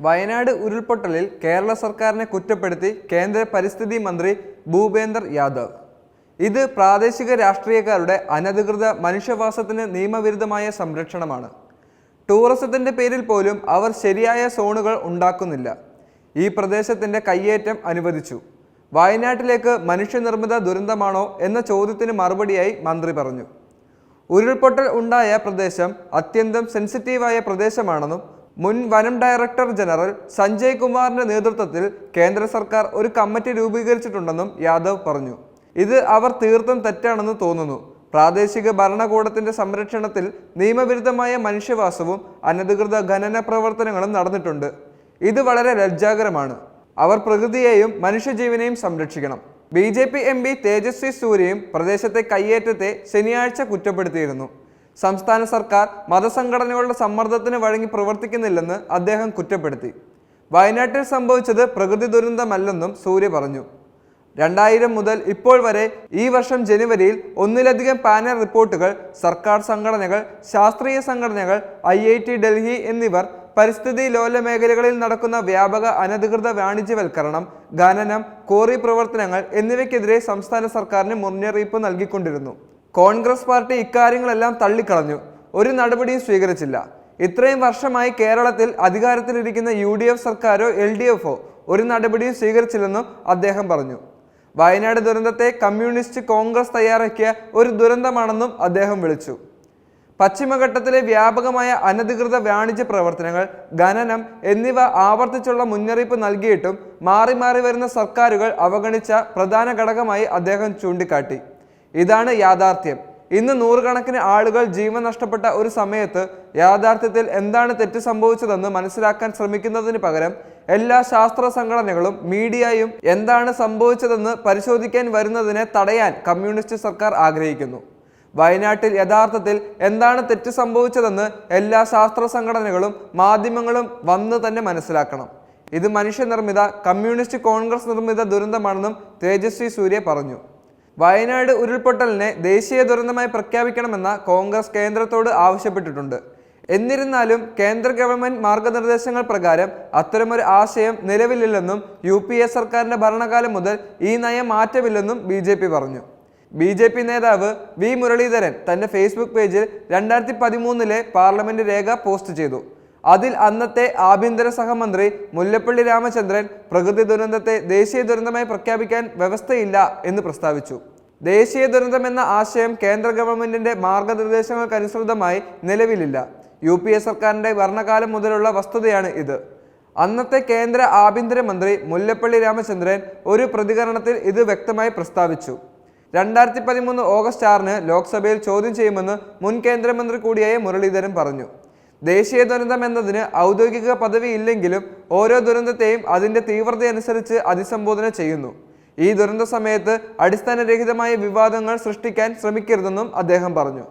വയനാട് ഉരുൾപൊട്ടലിൽ കേരള സർക്കാരിനെ കുറ്റപ്പെടുത്തി കേന്ദ്ര പരിസ്ഥിതി മന്ത്രി ഭൂപേന്ദർ യാദവ്. ഇത് പ്രാദേശിക രാഷ്ട്രീയക്കാരുടെ അനധികൃത മനുഷ്യവാസത്തിന് നിയമവിരുദ്ധമായ സംരക്ഷണമാണ്. ടൂറിസത്തിന്റെ പേരിൽ പോലും അവർ ശരിയായ സോണുകൾ ഉണ്ടാക്കുന്നില്ല. ഈ പ്രദേശത്തിന്റെ കയ്യേറ്റം അനുവദിച്ചു. വയനാട്ടിലേക്ക് മനുഷ്യനിർമ്മിത ദുരന്തമാണോ എന്ന ചോദ്യത്തിന് മറുപടിയായി മന്ത്രി പറഞ്ഞു. ഉരുൾപൊട്ടൽ ഉണ്ടായ പ്രദേശം അത്യന്തം സെൻസിറ്റീവായ പ്രദേശമാണെന്നും മുൻ വനം ഡയറക്ടർ ജനറൽ സഞ്ജയ് കുമാറിന്റെ നേതൃത്വത്തിൽ കേന്ദ്ര സർക്കാർ ഒരു കമ്മിറ്റി രൂപീകരിച്ചിട്ടുണ്ടെന്നും യാദവ് പറഞ്ഞു. ഇത് അവർ തീർത്തും തെറ്റാണെന്ന് തോന്നുന്നു. പ്രാദേശിക ഭരണകൂടത്തിന്റെ സംരക്ഷണത്തിൽ നിയമവിരുദ്ധമായ മനുഷ്യവാസവും അനധികൃത ഖനന പ്രവർത്തനങ്ങളും നടന്നിട്ടുണ്ട്. ഇത് വളരെ ലജ്ജാകരമാണ്. അവർ പ്രകൃതിയെയും മനുഷ്യജീവനെയും സംരക്ഷിക്കണം. B J P M P Tejasvi സൂര്യയും പ്രദേശത്തെ കയ്യേറ്റത്തെ ശനിയാഴ്ച കുറ്റപ്പെടുത്തിയിരുന്നു. സംസ്ഥാന സർക്കാർ മതസംഘടനകളുടെ സമ്മർദ്ദത്തിന് വഴങ്ങി പ്രവർത്തിക്കുന്നില്ലെന്ന് അദ്ദേഹം കുറ്റപ്പെടുത്തി. വയനാട്ടിൽ സംഭവിച്ചത് പ്രകൃതി ദുരന്തമല്ലെന്നും സൂര്യ പറഞ്ഞു. രണ്ടായിരം മുതൽ ഇപ്പോൾ വരെ ഈ വർഷം ജനുവരിയിൽ ഒന്നിലധികം പാനൽ റിപ്പോർട്ടുകൾ സർക്കാർ സംഘടനകൾ ശാസ്ത്രീയ സംഘടനകൾ ഐ ഡൽഹി എന്നിവർ പരിസ്ഥിതി ലോല മേഖലകളിൽ നടക്കുന്ന വ്യാപക അനധികൃത വാണിജ്യവൽക്കരണം ഖനനം കോറി പ്രവർത്തനങ്ങൾ എന്നിവയ്ക്കെതിരെ സംസ്ഥാന സർക്കാരിന് മുന്നറിയിപ്പ് നൽകിക്കൊണ്ടിരുന്നു. കോൺഗ്രസ് പാർട്ടി ഇക്കാര്യങ്ങളെല്ലാം തള്ളിക്കളഞ്ഞു. ഒരു നടപടിയും സ്വീകരിച്ചില്ല. ഇത്രയും വർഷമായി കേരളത്തിൽ അധികാരത്തിലിരിക്കുന്ന യു ഡി എഫ് സർക്കാരോ എൽ ഡി എഫോ ഒരു നടപടിയും സ്വീകരിച്ചില്ലെന്നും അദ്ദേഹം പറഞ്ഞു. വയനാട് ദുരന്തത്തെ കമ്മ്യൂണിസ്റ്റ് കോൺഗ്രസ് തയ്യാറാക്കിയ ഒരു ദുരന്തമാണെന്നും അദ്ദേഹം വിളിച്ചു. പശ്ചിമഘട്ടത്തിലെ വ്യാപകമായ അനധികൃത വാണിജ്യ പ്രവർത്തനങ്ങൾ ഖനനം എന്നിവ ആവർത്തിച്ചുള്ള മുന്നറിയിപ്പ് നൽകിയിട്ടും മാറി മാറി വരുന്ന സർക്കാരുകൾ അവഗണിച്ച പ്രധാന ഘടകമായി അദ്ദേഹം ചൂണ്ടിക്കാട്ടി. ഇതാണ് യാഥാർത്ഥ്യം. ഇന്ന് നൂറുകണക്കിന് ആളുകൾ ജീവൻ നഷ്ടപ്പെട്ട ഒരു സമയത്ത് യാഥാർത്ഥ്യത്തിൽ എന്താണ് തെറ്റ് സംഭവിച്ചതെന്ന് മനസ്സിലാക്കാൻ ശ്രമിക്കുന്നതിന് പകരം എല്ലാ ശാസ്ത്ര സംഘടനകളും മീഡിയയും എന്താണ് സംഭവിച്ചതെന്ന് പരിശോധിക്കാൻ വരുന്നതിനെ തടയാൻ കമ്മ്യൂണിസ്റ്റ് സർക്കാർ ആഗ്രഹിക്കുന്നു. വയനാട്ടിൽ യഥാർത്ഥത്തിൽ എന്താണ് തെറ്റ് സംഭവിച്ചതെന്ന് എല്ലാ ശാസ്ത്ര സംഘടനകളും മാധ്യമങ്ങളും വന്ന് തന്നെ മനസ്സിലാക്കണം. ഇത് മനുഷ്യനിർമ്മിത കമ്മ്യൂണിസ്റ്റ് കോൺഗ്രസ് നിർമ്മിത ദുരന്തമാണെന്നും തേജസ്വി സൂര്യ പറഞ്ഞു. വയനാട് ഉരുൾപൊട്ടലിനെ ദേശീയ ദുരന്തമായി പ്രഖ്യാപിക്കണമെന്ന കോൺഗ്രസ് കേന്ദ്രത്തോട് ആവശ്യപ്പെട്ടിട്ടുണ്ട്. എന്നിരുന്നാലും കേന്ദ്ര ഗവൺമെന്റ് മാർഗനിർദ്ദേശങ്ങൾ പ്രകാരം അത്തരമൊരു ആശയം നിലവിലില്ലെന്നും യു പി എ സർക്കാരിന്റെ ഭരണകാലം മുതൽ ഈ നയം മാറ്റമില്ലെന്നും ബി ജെ പി പറഞ്ഞു. ബി ജെ പി നേതാവ് വി മുരളീധരൻ തന്റെ ഫേസ്ബുക്ക് പേജിൽ രണ്ടായിരത്തി പതിമൂന്നിലെ പാർലമെന്റ് രേഖ പോസ്റ്റ് ചെയ്തു. അതിൽ അന്നത്തെ ആഭ്യന്തര സഹമന്ത്രി മുല്ലപ്പള്ളി രാമചന്ദ്രൻ പ്രകൃതി ദുരന്തത്തെ ദേശീയ ദുരന്തമായി പ്രഖ്യാപിക്കാൻ വ്യവസ്ഥയില്ല എന്ന് പ്രസ്താവിച്ചു. ദേശീയ ദുരന്തം എന്ന ആശയം കേന്ദ്ര ഗവൺമെന്റിന്റെ മാർഗനിർദ്ദേശങ്ങൾക്കനുസൃതമായി നിലവിലില്ല. യു പി എ സർക്കാരിന്റെ ഭരണകാലം മുതലുള്ള വസ്തുതയാണ് ഇത്. അന്നത്തെ കേന്ദ്ര ആഭ്യന്തരമന്ത്രി മുല്ലപ്പള്ളി രാമചന്ദ്രൻ ഒരു പ്രതികരണത്തിൽ ഇത് വ്യക്തമായി പ്രസ്താവിച്ചു. രണ്ടായിരത്തി പതിമൂന്ന് ഓഗസ്റ്റ് ആറിന് ലോക്സഭയിൽ ചോദ്യം ചെയ്യുമെന്ന് മുൻ കേന്ദ്രമന്ത്രി കൂടിയായ മുരളീധരൻ പറഞ്ഞു. ദേശീയ ദുരന്തം എന്നതിന് ഔദ്യോഗിക പദവി ഇല്ലെങ്കിലും ഓരോ ദുരന്തത്തെയും അതിന്റെ തീവ്രതയനുസരിച്ച് അതിസംബോധന ചെയ്യുന്നു. ഈ ദുരന്ത സമയത്ത് അടിസ്ഥാനരഹിതമായ വിവാദങ്ങൾ സൃഷ്ടിക്കാൻ ശ്രമിക്കരുതെന്നും അദ്ദേഹം പറഞ്ഞു.